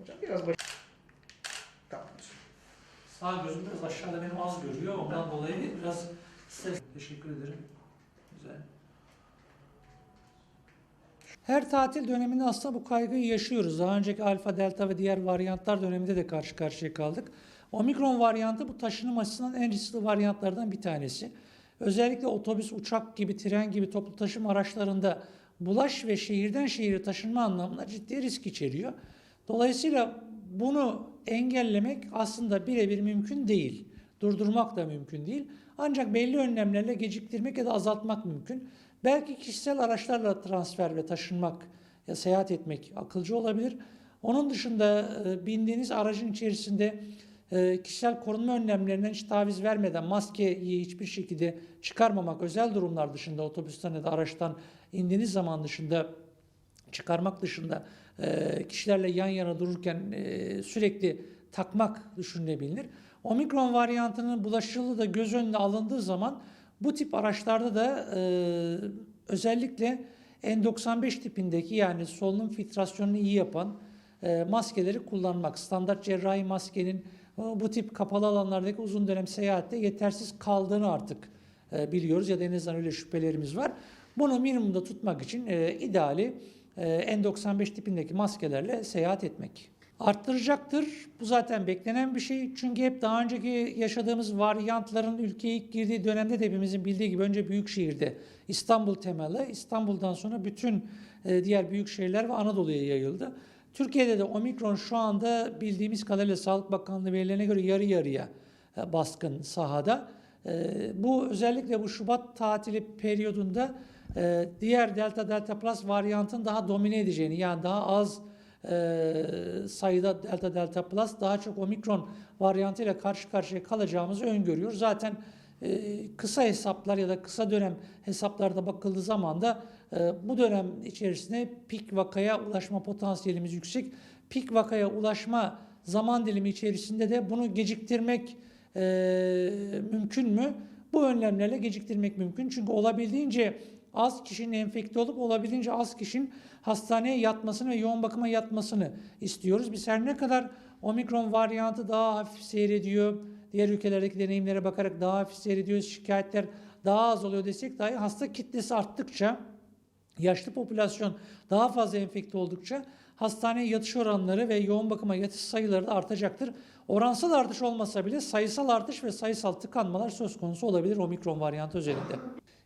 Hocam biraz baş... Tamamdır. Sağ gözüm biraz aşağıda benim az görüyor. Ondan dolayı biraz size teşekkür ederim. Güzel. Her tatil döneminde aslında bu kaygıyı yaşıyoruz. Daha önceki alfa, delta ve diğer varyantlar döneminde de karşı karşıya kaldık. Omikron varyantı bu taşınım açısından en riskli varyantlardan bir tanesi. Özellikle otobüs, uçak gibi, tren gibi toplu taşıma araçlarında bulaş ve şehirden şehire taşınma anlamında ciddi risk içeriyor. Dolayısıyla bunu engellemek aslında birebir mümkün değil. Durdurmak da mümkün değil. Ancak belli önlemlerle geciktirmek ya da azaltmak mümkün. Belki kişisel araçlarla transfer ve taşınmak ya seyahat etmek akılcı olabilir. Onun dışında e, bindiğiniz aracın içerisinde e, kişisel korunma önlemlerinden hiç taviz vermeden maskeyi hiçbir şekilde çıkarmamak özel durumlar dışında otobüsten ya da araçtan indiğiniz zaman dışında çıkarmak dışında e, kişilerle yan yana dururken e, sürekli takmak düşünülebilir. Omikron varyantının bulaşıcılığı da göz önüne alındığı zaman bu tip araçlarda da e, özellikle N95 tipindeki yani solunum filtrasyonunu iyi yapan maskeleri kullanmak. Standart cerrahi maskenin bu tip kapalı alanlardaki uzun dönem seyahatte yetersiz kaldığını artık biliyoruz ya da en azından öyle şüphelerimiz var. Bunu minimumda tutmak için e, ideali N95 tipindeki maskelerle seyahat etmek. Arttıracaktır. Bu zaten beklenen bir şey. Çünkü hep daha önceki yaşadığımız varyantların ülkeye ilk girdiği dönemde de hepimizin bildiği gibi önce büyük şehirde İstanbul temelli, İstanbul'dan sonra bütün e, diğer büyük şehirler ve Anadolu'ya yayıldı. Türkiye'de de omikron şu anda bildiğimiz kadarıyla Sağlık Bakanlığı verilerine göre yarı yarıya e, baskın sahada. E, Bu özellikle bu Şubat tatili periyodunda e, diğer Delta Delta Plus varyantın daha domine edeceğini yani daha az e, sayıda Delta Delta Plus daha çok Omikron varyantıyla karşı karşıya kalacağımızı öngörüyor. Zaten e, kısa hesaplar ya da kısa dönem hesaplarda bakıldığı zaman da e, bu dönem içerisinde pik vakaya ulaşma potansiyelimiz yüksek. Pik vakaya ulaşma zaman dilimi içerisinde de bunu geciktirmek e, mümkün mü? Bu önlemlerle geciktirmek mümkün. Çünkü olabildiğince az kişinin enfekte olup olabildiğince az kişinin hastaneye yatmasını ve yoğun bakıma yatmasını istiyoruz. Biz her ne kadar omikron varyantı daha hafif seyrediyor, diğer ülkelerdeki deneyimlere bakarak daha hafif seyrediyor, şikayetler daha az oluyor desek dahi hasta kitlesi arttıkça yaşlı popülasyon daha fazla enfekte oldukça hastaneye yatış oranları ve yoğun bakıma yatış sayıları da artacaktır. Oransal artış olmasa bile sayısal artış ve sayısal tıkanmalar söz konusu olabilir omikron varyantı özelinde.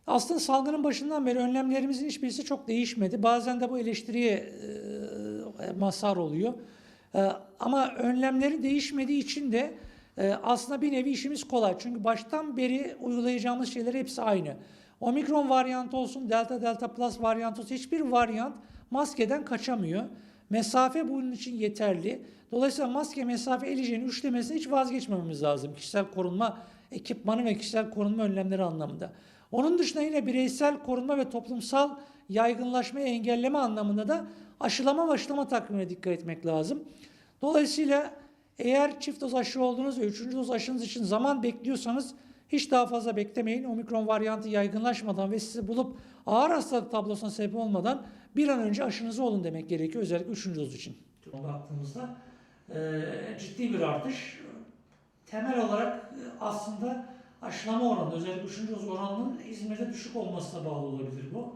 Aslında salgının başından beri önlemlerimizin hiçbirisi çok değişmedi. Bazen de bu eleştiriye e, mazhar oluyor. E, ama önlemlerin değişmediği için de e, aslında bir nevi işimiz kolay. Çünkü baştan beri uygulayacağımız şeyler hepsi aynı. Omikron varyantı olsun, delta delta plus varyantı olsun hiçbir varyant maskeden kaçamıyor. Mesafe bunun için yeterli. Dolayısıyla maske mesafe el hijyeni üçlemesine hiç vazgeçmememiz lazım. Kişisel korunma ekipmanı ve kişisel korunma önlemleri anlamında. Onun dışında yine bireysel korunma ve toplumsal yaygınlaşmayı engelleme anlamında da aşılama ve aşılama takvimine dikkat etmek lazım. Dolayısıyla eğer çift doz aşı oldunuz ve üçüncü doz aşınız için zaman bekliyorsanız hiç daha fazla beklemeyin. Omikron varyantı yaygınlaşmadan ve sizi bulup ağır hastalık tablosuna sebep olmadan bir an önce aşınızı olun demek gerekiyor. Özellikle üçüncü doz için. Baktığımızda e, ciddi bir artış. Temel olarak e, aslında aşılama oranı, özellikle üçüncü doz oranının İzmir'de düşük olmasına bağlı olabilir bu.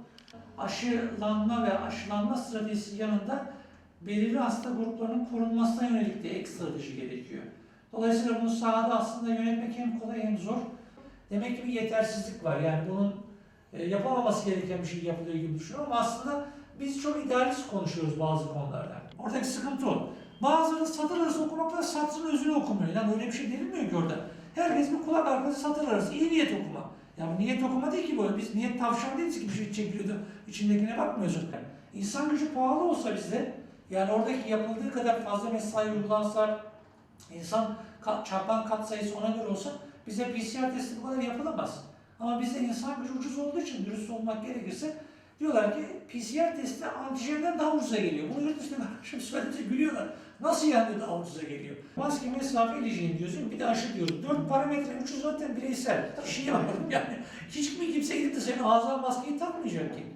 Aşılanma ve aşılanma stratejisi yanında belirli hasta gruplarının korunmasına yönelik de ek strateji gerekiyor. Dolayısıyla bunu sahada aslında yönetmek hem kolay hem zor. Demek ki bir yetersizlik var. Yani bunun e, yapamaması gereken bir şey yapılıyor gibi düşünüyorum ama aslında biz çok idealist konuşuyoruz bazı konularda. Oradaki sıkıntı o. Bazıları satır arası okumakla satırın özünü okumuyor. Yani öyle bir şey denilmiyor ki orada. Herkes bir kulak arkası satır arası. iyi niyet okuma. Ya bu niyet okuma değil ki bu. Biz niyet tavşan değiliz ki bir şey çekiliyordu. içindekine bakmıyorsun. İnsan gücü pahalı olsa bizde yani oradaki yapıldığı kadar fazla mesai uygulansa insan çarpan kat sayısı ona göre olsa bize PCR testi bu kadar yapılamaz. Ama bizde insan gücü ucuz olduğu için dürüst olmak gerekirse diyorlar ki PCR testi antijenden daha ucuza geliyor. Bunu yurt dışında arkadaşım söylediğince gülüyorlar. Nasıl yani daha ucuza geliyor? Maske mesafe ilişkin diyorsun bir de aşı diyoruz. Dört parametre üçü zaten bireysel. Bir şey yapmadım yani. Hiç mi kimse gidip de senin ağzına maskeyi takmayacak ki?